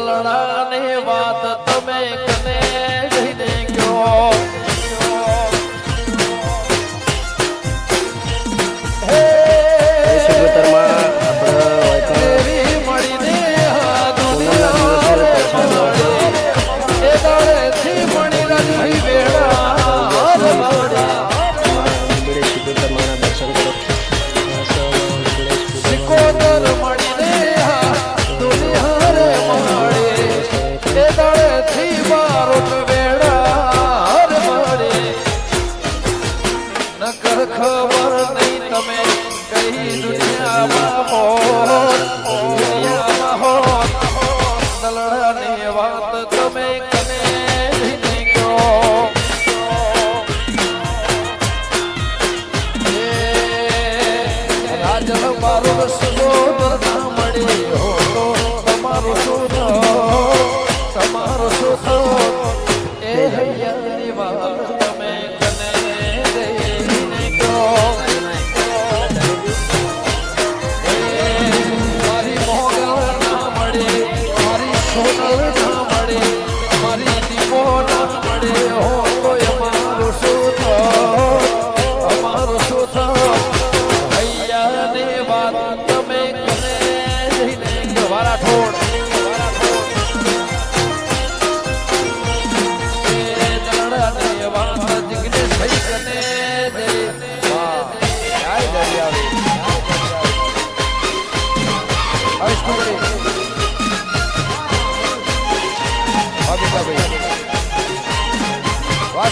i la la ખબર નહીં તમે કઈ દુનિયામાં હો દુનિયામાં હો દલડાની વાત તમે કને નહીં કહો રાજલ મારું સગોદર ના મળી હો તમારું થયું? તમારું શું એ હૈયાની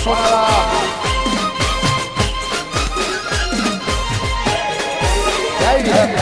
વાહ સોનાલા. જય વિરાટ